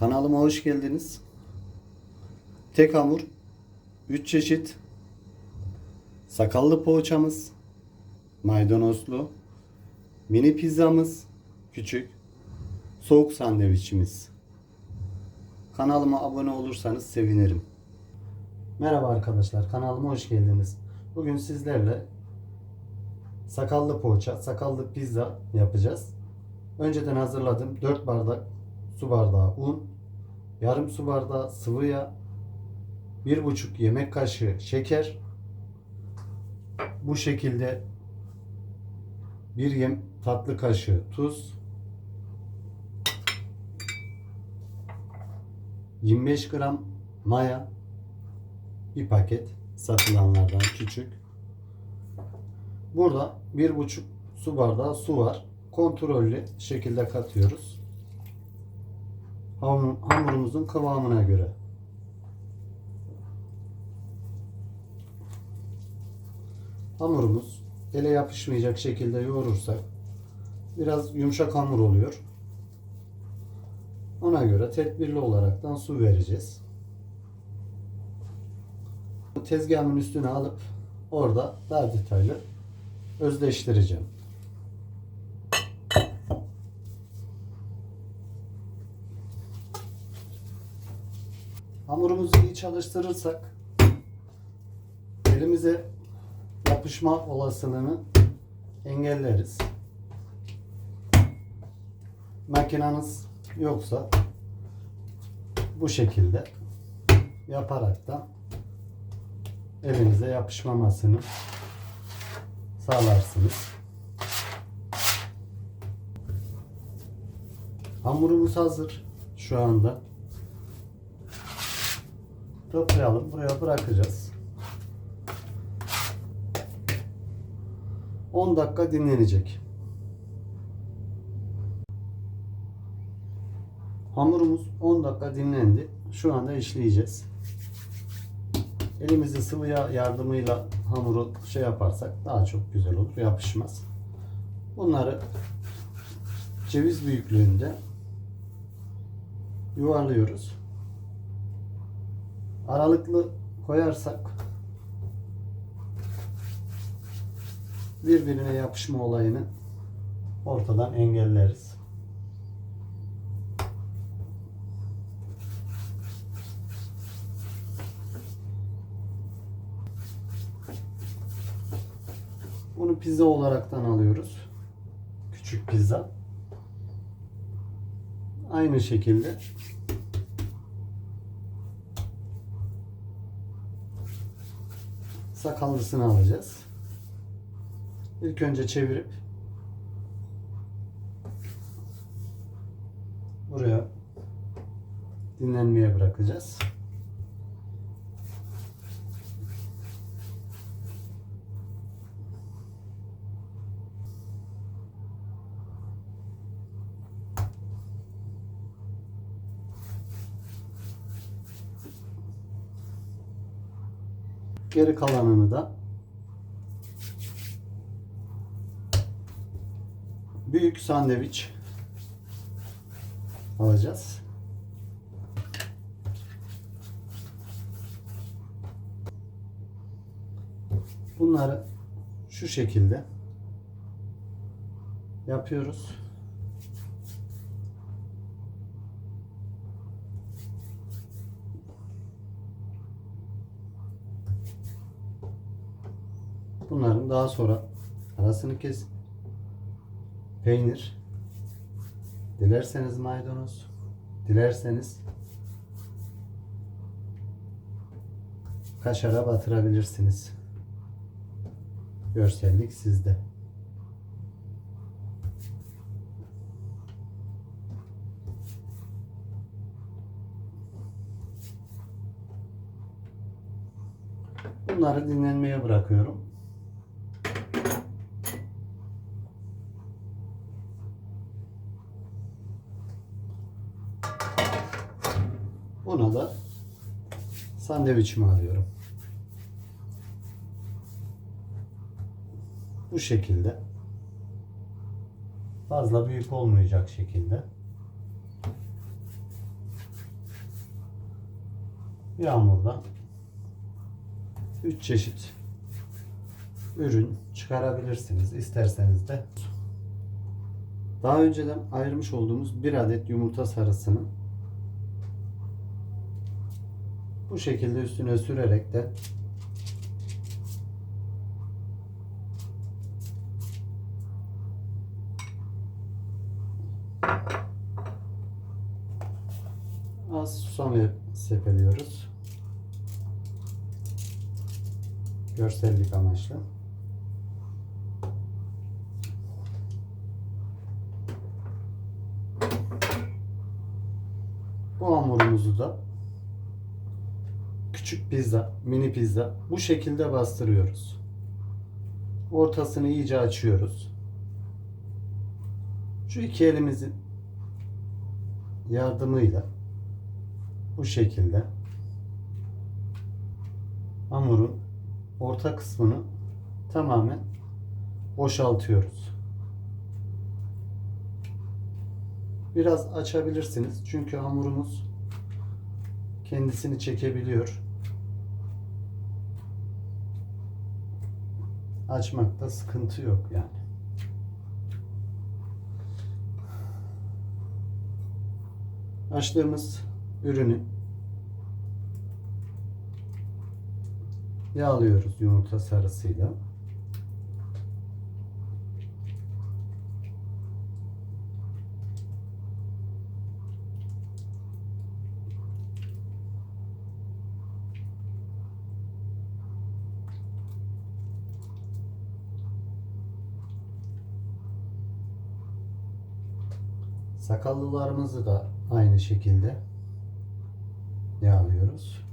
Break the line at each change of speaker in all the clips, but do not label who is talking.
Kanalıma hoş geldiniz. Tek hamur, 3 çeşit, sakallı poğaçamız, maydanozlu, mini pizzamız, küçük, soğuk sandviçimiz. Kanalıma abone olursanız sevinirim. Merhaba arkadaşlar, kanalıma hoş geldiniz. Bugün sizlerle sakallı poğaça, sakallı pizza yapacağız. Önceden hazırladım 4 bardak su bardağı un, yarım su bardağı sıvı yağ, 1,5 yemek kaşığı şeker, bu şekilde bir yem tatlı kaşığı tuz, 25 gram maya, bir paket satılanlardan küçük. Burada 1,5 su bardağı su var. Kontrollü şekilde katıyoruz. Hamur- Hamurumuzun kıvamına göre. Hamurumuz ele yapışmayacak şekilde yoğurursak biraz yumuşak hamur oluyor. Ona göre tedbirli olaraktan su vereceğiz. Tezgahımın üstüne alıp orada daha detaylı özdeştireceğim. Hamurumuzu iyi çalıştırırsak elimize yapışma olasılığını engelleriz. Makinanız yoksa bu şekilde yaparak da elinize yapışmamasını sağlarsınız. Hamurumuz hazır şu anda. Toplayalım. Buraya bırakacağız. 10 dakika dinlenecek. Hamurumuz 10 dakika dinlendi. Şu anda işleyeceğiz. Elimizi sıvı yağ yardımıyla hamuru şey yaparsak daha çok güzel olur. Yapışmaz. Bunları ceviz büyüklüğünde yuvarlıyoruz. Aralıklı koyarsak birbirine yapışma olayını ortadan engelleriz. Bunu pizza olaraktan alıyoruz. Küçük pizza. Aynı şekilde sakallısını alacağız. İlk önce çevirip buraya dinlenmeye bırakacağız. Geri kalanını da büyük sandviç alacağız. Bunları şu şekilde yapıyoruz. Bunların daha sonra arasını kes. Peynir. Dilerseniz maydanoz. Dilerseniz kaşara batırabilirsiniz. Görsellik sizde. Bunları dinlenmeye bırakıyorum. Buna da sandviçimi alıyorum. Bu şekilde. Fazla büyük olmayacak şekilde. yağmurdan 3 çeşit ürün çıkarabilirsiniz. İsterseniz de daha önceden ayırmış olduğumuz bir adet yumurta sarısını bu şekilde üstüne sürerek de az susam sepeliyoruz. Görsellik amaçlı. Bu hamurumuzu da pizza, mini pizza bu şekilde bastırıyoruz. Ortasını iyice açıyoruz. Şu iki elimizin yardımıyla bu şekilde hamurun orta kısmını tamamen boşaltıyoruz. Biraz açabilirsiniz çünkü hamurumuz kendisini çekebiliyor. Açmakta sıkıntı yok yani. Açtığımız ürünü yağlıyoruz yumurta sarısıyla. Sakallılarımızı da aynı şekilde yağlıyoruz.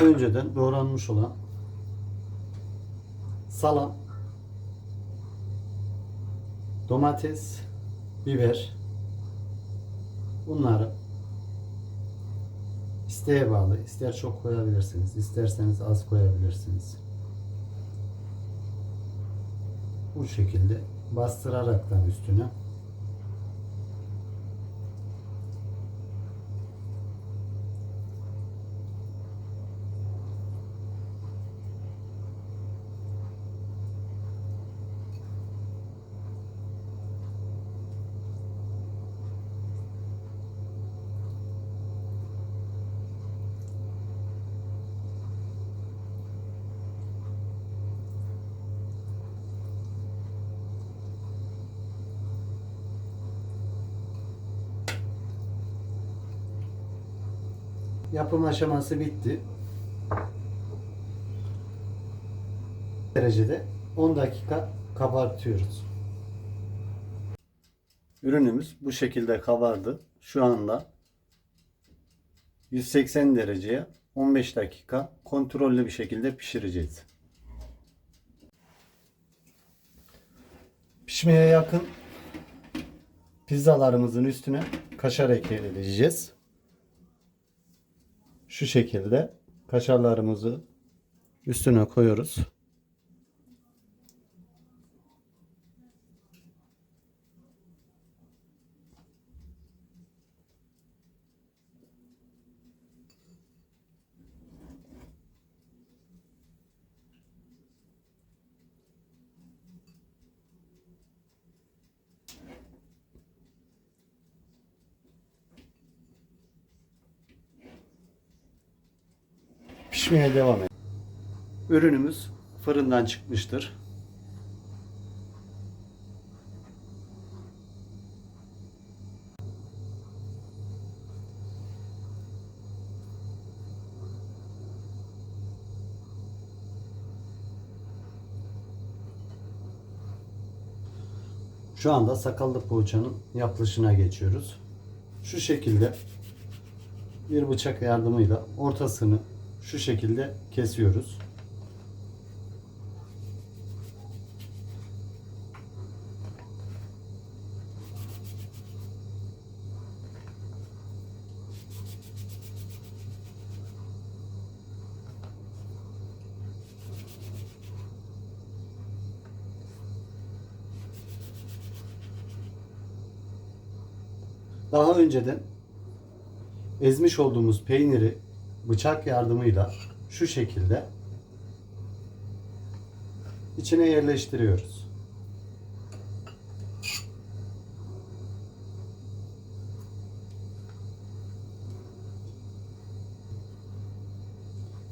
Önceden doğranmış olan salam, domates, biber bunları isteğe bağlı. İster çok koyabilirsiniz, isterseniz az koyabilirsiniz. Bu şekilde bastıraraktan üstüne Yapım aşaması bitti. derecede 10 dakika kabartıyoruz. Ürünümüz bu şekilde kabardı. Şu anda 180 dereceye 15 dakika kontrollü bir şekilde pişireceğiz. Pişmeye yakın pizzalarımızın üstüne kaşar ekleyeceğiz. Şu şekilde kaşarlarımızı üstüne koyuyoruz. Pişmeye devam ediyor. Ürünümüz fırından çıkmıştır. Şu anda sakallı poğaçanın yapılışına geçiyoruz. Şu şekilde bir bıçak yardımıyla ortasını şu şekilde kesiyoruz. Daha önceden ezmiş olduğumuz peyniri bıçak yardımıyla şu şekilde içine yerleştiriyoruz.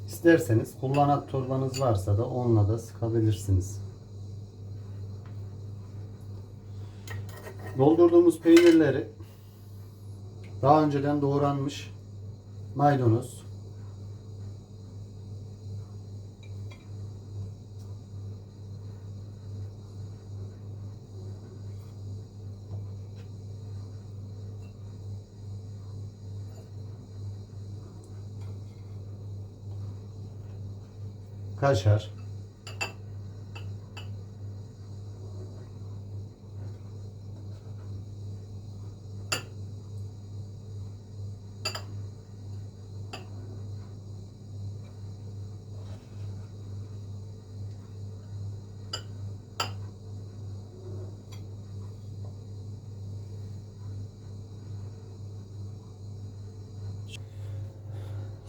İsterseniz kullanat torbanız varsa da onunla da sıkabilirsiniz. Doldurduğumuz peynirleri daha önceden doğranmış maydanoz, kaşar,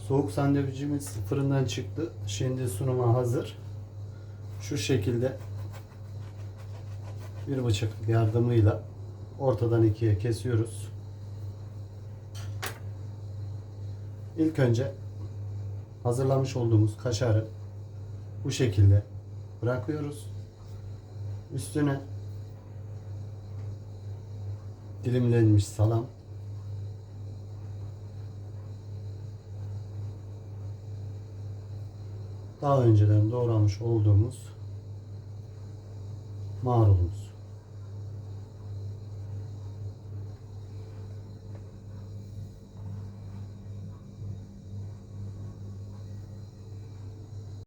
Soğuk sandviçimiz fırından çıktı. Şimdi sunuma hazır. Şu şekilde bir bıçak yardımıyla ortadan ikiye kesiyoruz. İlk önce hazırlamış olduğumuz kaşarı bu şekilde bırakıyoruz. Üstüne dilimlenmiş salam daha önceden doğramış olduğumuz marulumuz.